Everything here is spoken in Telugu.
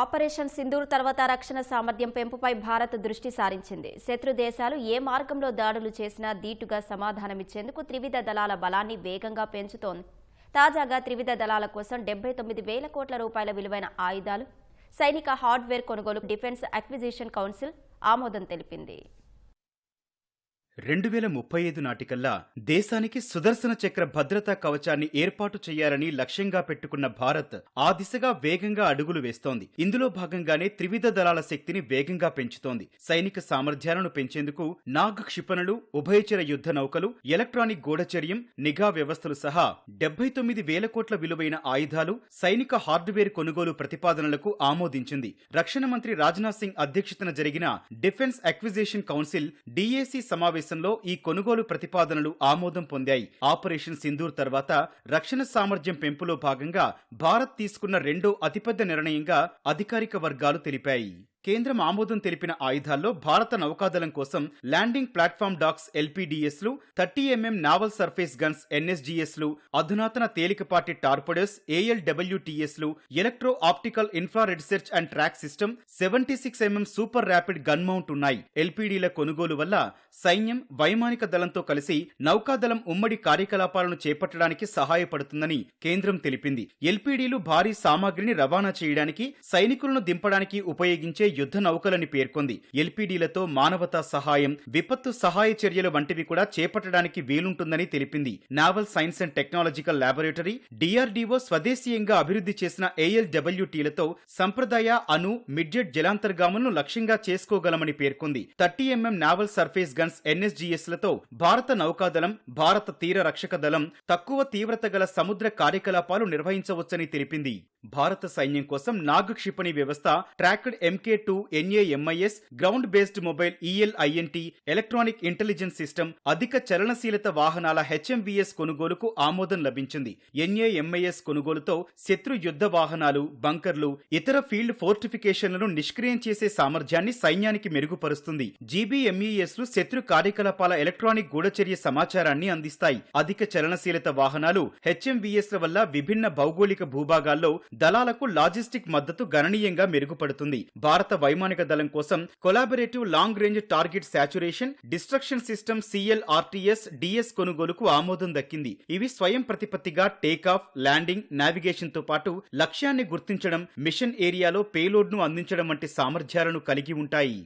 ఆపరేషన్ సింధూర్ తర్వాత రక్షణ సామర్థ్యం పెంపుపై భారత్ దృష్టి సారించింది. శత్రు దేశాలు ఏ మార్గంలో దాడులు చేసినా దీటుగా సమాధానమిచ్చేందుకు త్రివిధ దళాల బలాన్ని వేగంగా పెంచుతోంది. తాజాగా త్రివిధ దళాల కోసం డెబ్బై తొమ్మిది వేల కోట్ల రూపాయల విలువైన ఆయుధాలు సైనిక హార్డ్వేర్ కొనుగోలు డిఫెన్స్ అక్విజిషన్ కౌన్సిల్ ఆమోదం తెలిపింది. రెండు వేల ముప్పై ఐదు నాటికల్లా దేశానికి సుదర్శన చక్ర భద్రతా కవచాన్ని ఏర్పాటు చేయాలని లక్ష్యంగా పెట్టుకున్న భారత్ ఆ దిశగా వేగంగా అడుగులు వేస్తోంది. ఇందులో భాగంగానే త్రివిధ దళాల శక్తిని వేగంగా పెంచుతోంది. సైనిక సామర్థ్యాలను పెంచేందుకు నాగ్ క్షిపణులు ఉభయచర యుద్ధ నౌకలు ఎలక్ట్రానిక్ గూఢచర్యం నిఘా వ్యవస్థలు సహా డెబ్బై తొమ్మిది వేల కోట్ల విలువైన ఆయుధాలు సైనిక హార్డ్వేర్ కొనుగోలు ప్రతిపాదనలకు ఆమోదించింది. రక్షణ మంత్రి రాజ్నాథ్ సింగ్ అధ్యక్షతన జరిగిన డిఫెన్స్ అక్విజిషన్ కౌన్సిల్ డిఏసీ సమావేశం సమావేశంలో ఈ కొనుగోలు ప్రతిపాదనలు ఆమోదం పొందాయి. ఆపరేషన్ సింధూర్ తర్వాత రక్షణ సామర్థ్యం పెంపులో భాగంగా భారత్ తీసుకున్న రెండో అతిపెద్ద నిర్ణయంగా అధికారిక వర్గాలు తెలిపాయి. కేంద్రం ఆమోదం తెలిపిన ఆయుధాల్లో భారత నౌకాదళం కోసం ల్యాండింగ్ ప్లాట్ఫామ్ డాక్స్ ఎల్పీడీఎస్లు thirty MM naval surface guns ఎన్ఎస్జీఎస్లు అధునాతన తేలికపాటి torpedoes ఏఎల్డబ్ల్యూటీఎస్లు electro optical infrared search and track system seventy six MM super rapid gun mount ఉన్నాయి. ఎల్పీడీల కొనుగోలు వల్ల సైన్యం వైమానిక దళంతో కలిసి నౌకాదళం ఉమ్మడి కార్యకలాపాలను చేపట్టడానికి సహాయపడుతుందని కేంద్రం తెలిపింది. ఎల్పీడీలు భారీ సామాగ్రిని రవాణా చేయడానికి సైనికులను దింపడానికి ఉపయోగించే యుద్ధ నౌకలని పేర్కొంది. ఎల్పీడీలతో మానవతా సహాయం విపత్తు సహాయ చర్యలు వంటివి కూడా చేపట్టడానికి వీలుంటుందని తెలిపింది. Naval science and technological laboratory DRDO స్వదేశీయంగా అభివృద్ధి చేసిన ఏఎల్డబ్ల్యూటీలతో సంప్రదాయ అణు మిడ్జెట్ జలాంతర్గాములను లక్ష్యంగా చేసుకోగలమని పేర్కొంది. Thirty MM naval surface guns ఎన్ఎస్జీఎస్లతో భారత నౌకాదళం భారత తీర రక్షక దళం తక్కువ తీవ్రత గల సముద్ర కార్యకలాపాలు నిర్వహించవచ్చని తెలిపింది. భారత సైన్యం కోసం నాగ్ క్షిపణి వ్యవస్థ tracked MK two NAMIS ground based mobile ELINT electronic intelligence system అధిక చలనశీలత వాహనాల హెచ్ఎంవిఎస్ కొనుగోలుకు ఆమోదం లభించింది. ఎన్ఏఎంఐఎస్ కొనుగోలుతో శత్రు యుద్ధ వాహనాలు బంకర్లు ఇతర ఫీల్డ్ ఫోర్టిఫికేషన్లను నిష్క్రియం చేసే సామర్థ్యాన్ని సైన్యానికి మెరుగుపరుస్తుంది. జీబీఎంఈఎస్లు శత్రు కార్యకలాపాల ఎలక్ట్రానిక్ గూఢచర్య సమాచారాన్ని అందిస్తాయి. అధిక చలనశీలత వాహనాలు హెచ్ఎంవిఎస్ ల వల్ల విభిన్న భౌగోళిక భూభాగాల్లో దళాలకు లాజిస్టిక్ మద్దతు గణనీయంగా మెరుగుపడుతుంది. భారత వైమానిక దళం కోసం collaborative long range target saturation destruction system CLRTS DS కొనుగోలుకు ఆమోదం దక్కింది. ఇవి స్వయం ప్రతిపత్తిగా టేకాఫ్ ల్యాండింగ్ నావిగేషన్తో పాటు లక్ష్యాన్ని గుర్తించడం మిషన్ ఏరియాలో పేలోడ్ను అందించడం వంటి సామర్థ్యాలను కలిగి ఉంటాయి.